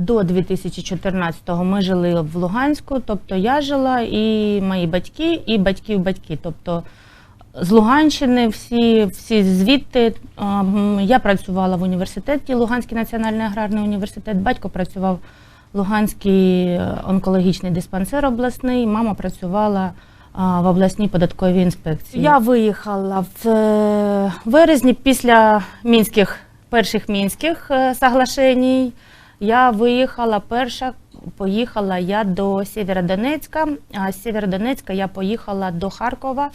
до 2014-го ми жили в Луганську, тобто я жила і мої батьки, і батьків батьки. Тобто з Луганщини всі, всі звідти. Я працювала в університеті, Луганський національний аграрний університет. Батько працював Луганський е, онкологічний диспансер обласний. Мама працювала в обласній податковій інспекції. Я виїхала в е, вересні після мінських перших мінських е, соглашеній. Я виїхала перша, поїхала я до Сєвєродонецька, а з Сєвєродонецька я поїхала до Харкова.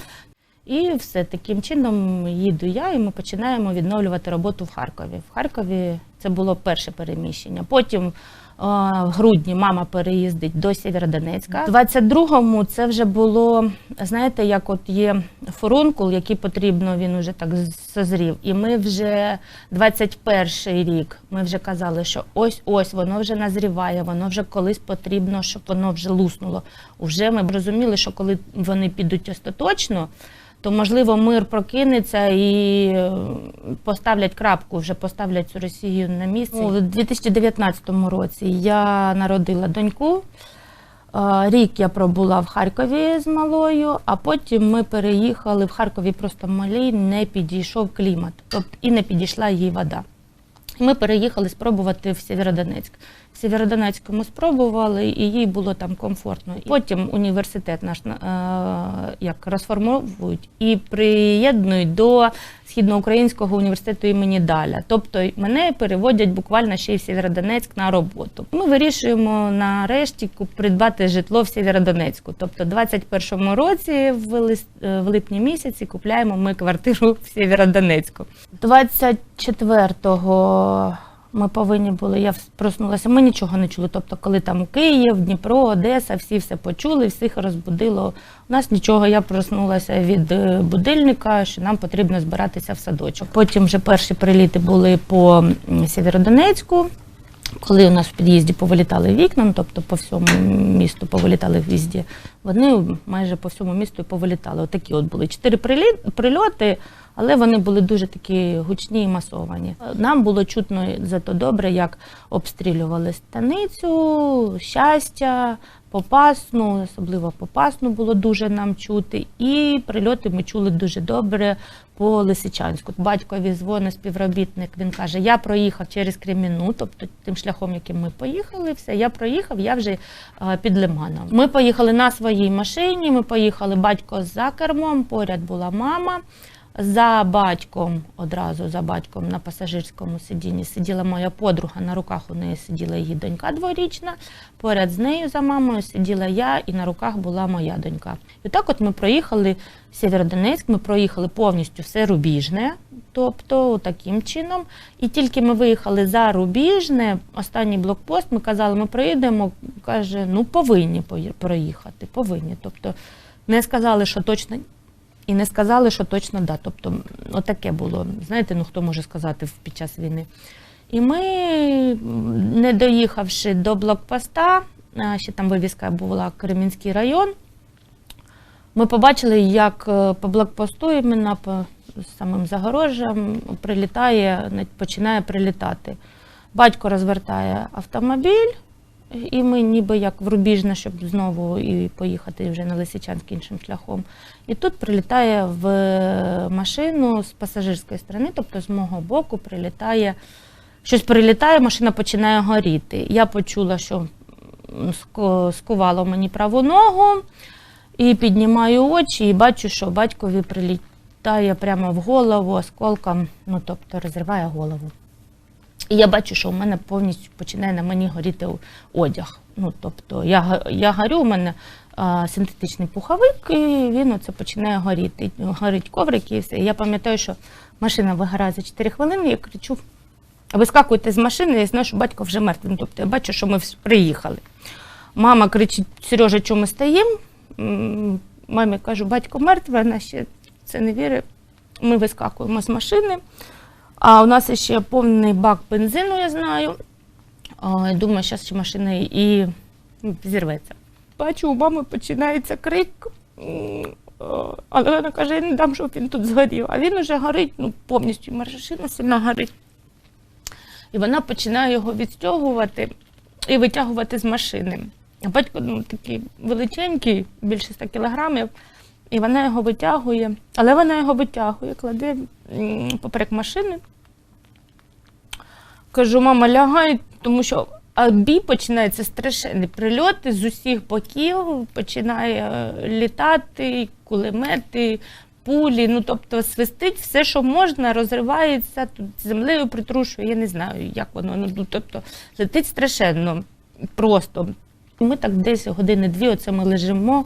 І все таким чином їду я, і ми починаємо відновлювати роботу в Харкові. В Харкові це було перше переміщення. Потім е, в грудні мама переїздить до Сєвєродонецька. У 22-му це вже було, знаєте, як от є фурункул, який потрібно, він уже так созрів. І ми вже 21-й рік, ми вже казали, що ось ось воно вже назріває, воно вже колись потрібно, щоб воно вже луснуло. Уже ми розуміли, що коли вони підуть остаточно, то можливо мир прокинеться і е, поставлять крапку, вже поставлять цю Росію на місце. У 2019 році я народила доньку. Е, Рік я пробула в Харкові з малою, а потім ми переїхали в Харкові. Просто малій не підійшов клімат, тобто і не підійшла їй вода. Ми переїхали спробувати в Сєвєродонецьк. В Сєвєродонецьку ми спробували, і їй було там комфортно. Потім університет наш е, як розформовують і приєднують до Східноукраїнського університету імені Даля. Тобто мене переводять буквально ще й в Сєвєродонецьк на роботу. Ми вирішуємо нарешті придбати житло в Сєвєродонецьку. Тобто, в 21-му році, в, лист, в липні місяці, купляємо ми квартиру в Сєвєродонецьку. 24-го ми повинні були, я проснулася, ми нічого не чули. Тобто, коли там Київ, Дніпро, Одеса, всі все почули, всіх розбудило. У нас нічого, я проснулася від е, будильника, що нам потрібно збиратися в садочок. Потім вже перші приліти були по Сєвєродонецьку. Коли у нас в під'їзді повилітали вікна, ну, тобто по всьому місту повилітали в'їзді, вони майже по всьому місту і повилітали. Отакі от були чотири прильоти, але вони були дуже такі гучні і масовані. Нам було чутно зато добре, як обстрілювали станицю, щастя, Попасну, особливо Попасну було дуже нам чути. І прильоти ми чули дуже добре по Лисичанську. Батькові дзвонить співробітник. Він каже: Я проїхав через Креміну, тобто тим шляхом, яким ми поїхали, все, я проїхав, я вже під Лиманом. Ми поїхали на своїй машині. Ми поїхали батько за кермом, поряд була мама. За батьком, одразу за батьком на пасажирському сидінні сиділа моя подруга, на руках у неї сиділа її донька дворічна. Поряд з нею за мамою сиділа я, і на руках була моя донька. І так от ми проїхали Сєвєродонецьк, ми проїхали повністю все Рубіжне, тобто таким чином. І тільки ми виїхали за Рубіжне, останній блокпост, ми казали, ми проїдемо. Каже, ну повинні проїхати, повинні. Тобто не сказали, що точно і не сказали, що точно да. Тобто, отаке було. Знаєте, ну хто може сказати під час війни. І ми, не доїхавши до блокпоста, ще там вивіска була Кремінський район, ми побачили, як е, по блокпосту, іменно по самим загорожам, прилітає, починає прилітати. Батько розвертає автомобіль, і ми ніби як в Рубіжне, щоб знову і поїхати вже на Лисичанськ іншим шляхом. І тут прилітає в машину з пасажирської сторони, тобто з мого боку прилітає, щось прилітає, машина починає горіти. Я почула, що скувало мені праву ногу, і піднімаю очі і бачу, що батькові прилітає прямо в голову осколком, ну тобто розриває голову. І я бачу, що у мене повністю починає на мені горіти одяг. Ну, тобто я, я горю, у мене а, синтетичний пуховик, і він оце починає горіти. Горить коврик і все. Я пам'ятаю, що машина вигорає за 4 хвилини, я кричу: вискакуйте з машини, я знаю, що батько вже мертвий. Ну, тобто я бачу, що ми приїхали. Мама кричить: Сережа, чому ми стоїмо? Мамі кажу, батько мертвий, вона ще це не вірить. Ми вискакуємо з машини. А у нас ще повний бак бензину, я знаю. А, думаю, зараз ще машина і зірветься. Бачу, у мами починається крик. Але вона каже, я не дам, щоб він тут згорів. А він уже горить, ну повністю машина сильно горить. І вона починає його відстягувати. і витягувати з машини. Батько ну, такий величенький, більше 100 кілограмів, і вона його витягує. Але вона його витягує, кладе поперек машини. Кажу, мама, лягай, тому що бій починається страшенний. Прильоти з усіх боків починає е, літати, кулемети, пулі. Ну тобто свистить все, що можна, розривається, тут землею притрушує. Я не знаю, як воно. Ну тобто летить страшенно просто. Ми так десь години-дві, оце ми лежимо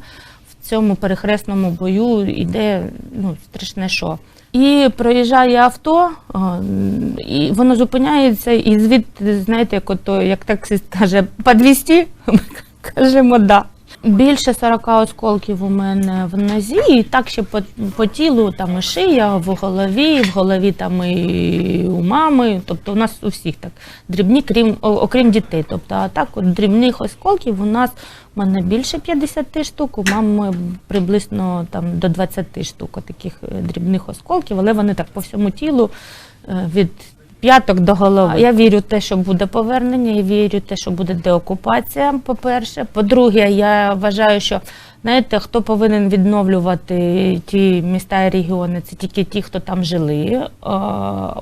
цьому перехресному бою, іде ну, страшне що. І проїжджає авто, і воно зупиняється, і звідти, знаєте, як ото, як таксист каже, по 200, ми кажемо да. Більше 40 осколків у мене в нозі, і так ще по, по тілу, там і шия, в голові, в голові там і у мами. Тобто у нас у всіх так дрібні, крім окрім дітей. Тобто, а так от дрібних осколків у нас у мене більше 50 штук, у мами приблизно там до 20 штук таких е, дрібних осколків, але вони так по всьому тілу е, від п'яток до голови. Я вірю в те, що буде повернення, я вірю в те, що буде деокупація, по-перше. По-друге, я вважаю, що знаєте, хто повинен відновлювати ті міста і регіони, це тільки ті, хто там жили.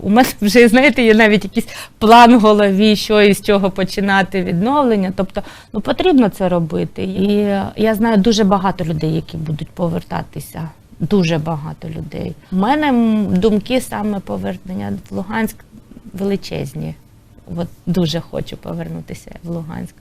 У мене вже, знаєте, є навіть якийсь план в голові, що і з чого починати відновлення. Тобто, ну потрібно це робити. І я знаю дуже багато людей, які будуть повертатися. Дуже багато людей. У мене думки саме повернення в Луганськ величезні. От дуже хочу повернутися в Луганськ.